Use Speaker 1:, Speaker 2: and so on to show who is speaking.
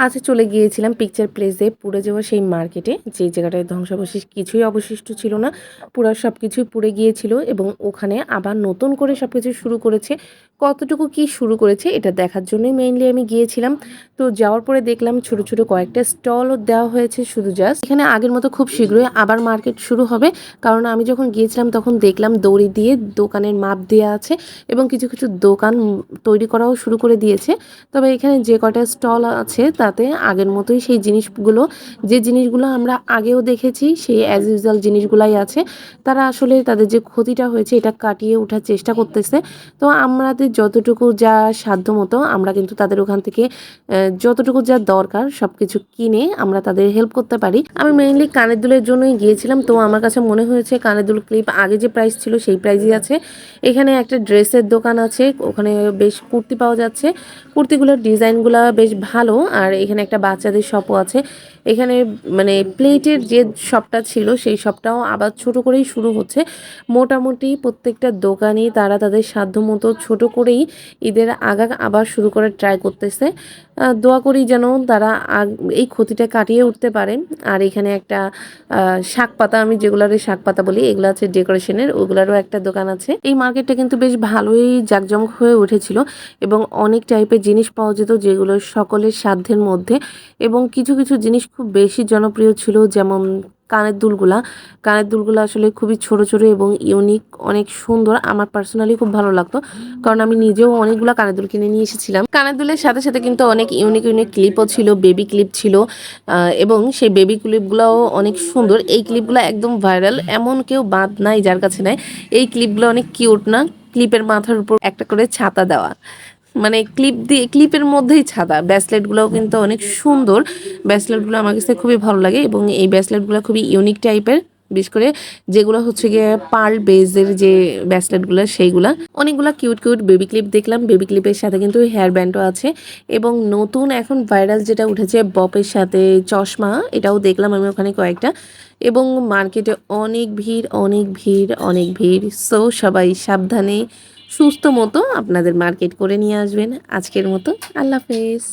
Speaker 1: আজ চলে গিয়েছিলাম পিকচার প্লেসে পুড়ে যাওয়া সেই মার্কেটে যে জায়গাটায় ধ্বংসাবশেষ কিছুই অবশিষ্ট ছিল না। পুরা সব কিছুই পুড়ে গিয়েছিল এবং ওখানে আবার নতুন করে সব কিছু শুরু করেছে কতটুকু কি শুরু করেছে এটা দেখার জন্যই মেইনলি আমি গিয়েছিলাম। তো যাওয়ার পরে দেখলাম ছোট ছোট কয়েকটা স্টলও দেওয়া হয়েছে শুধু জাস্ট এখানে আগের মতো খুব শীঘ্রই আবার মার্কেট শুরু হবে, কারণ আমি যখন গিয়েছিলাম তখন দেখলাম দড়ি দিয়ে দোকানের মাপ দেওয়া আছে এবং কিছু কিছু দোকান তৈরি করাও শুরু করে দিয়েছে। তবে এখানে যে কটা স্টল আছে তাতে আগের মতোই সেই জিনিসগুলো, যে জিনিসগুলো আমরা আগেও দেখেছি সেই অ্যাজ ইউজুয়াল জিনিসগুলাই আছে। তারা আসলে তাদের যে ক্ষতিটা হয়েছে এটা কাটিয়ে ওঠার চেষ্টা করতেছে। তো আমাদের যতটুকু যা সাধ্য মতো আমরা কিন্তু তাদের ওখান থেকে যতটুকু যা দরকার সব কিছু কিনে আমরা তাদের হেল্প করতে পারি। আমি মেইনলি কানের দুলের জন্যই গিয়েছিলাম, তো আমার কাছে মনে হয়েছে কানের দুল ক্লিপ আগে যে প্রাইস ছিল সেই প্রাইসই আছে। এখানে একটা ড্রেসের দোকান আছে, ওখানে বেশ কুর্তি পাওয়া যাচ্ছে। কুর্তিগুলোর ডিজাইনগুলো বেশ ভালো, আর এখানে একটা বাচ্চাদের শপও আছে। এখানে মানে প্লেটের যে শপটা ছিল সেই শপটাও আবার ছোট করেই শুরু হচ্ছে। মোটামুটি প্রত্যেকটা দোকানই তারা তাদের সাধ্য মতো ছোট করেই ঈদের আগা আবার শুরু করে ট্রাই করতেছে। দোয়া করি যেন তারা এই ক্ষতিটা কাটিয়ে উঠতে পারে। আর এখানে একটা শাক পাতা, আমি যেগুলারে শাক পাতা বলি, এগুলো আছে ডেকোরেশনের, ওগুলারও একটা দোকান আছে। এই মার্কেটটা কিন্তু বেশ ভালোই জাঁকজমক হয়ে উঠেছিল এবং অনেক টাইপের জিনিস পাওয়া যেত যেগুলো সকলের সাধ্যের মধ্যে এবং কিছু কিছু জিনিস খুব বেশি জনপ্রিয় ছিল, যেমন কানের দুলগুলা। কানের দুলগুলো আসলে খুবই ছোট ছোট এবং ইউনিক অনেক সুন্দর। আমার পার্সোনালি খুব ভালো লাগতো। কারণ আমি নিজেও অনেকগুলো কানের দুল কিনে নিয়ে এসেছিলাম। কানের দুলের সাথে সাথে কিন্তু অনেক ইউনিক ইউনিক ক্লিপও ছিল বেবি ক্লিপ ছিল এবং সেই বেবি ক্লিপগুলোও অনেক সুন্দর। এই ক্লিপগুলো একদম ভাইরাল এমন কেউ বাদ নাই যার কাছে নাই। এই ক্লিপগুলো অনেক কিউট না? ক্লিপের মাথার উপর একটা করে ছাতা দেওয়া। মানে ক্লিপ দিয়ে ক্লিপের মধ্যেই ছাতা ব্যাসলেটগুলোও কিন্তু অনেক সুন্দর। ব্যাসলেটগুলো আমার কাছে খুবই ভালো লাগে এবং এই ব্যাসলেটগুলো খুবই ইউনিক টাইপের বিশেষ করে যেগুলো হচ্ছে গিয়ে পার্ল বেজের যে ব্যাসলেটগুলো সেইগুলা। অনেকগুলো কিউট কিউট বেবি ক্লিপ দেখলাম। বেবি ক্লিপের সাথে কিন্তু হেয়ার ব্যান্ডও আছে। এবং নতুন এখন ভাইরাল যেটা উঠেছে বপের সাথে চশমা, এটাও দেখলাম আমি ওখানে কয়েকটা। এবং মার্কেটে অনেক ভিড় অনেক ভিড় অনেক ভিড়। সো সবাই সাবধানে সুস্থ মতো আপনাদের মার্কেট করে নিয়ে আসবেন। আজকের মতো আল্লাহ হাফেজ।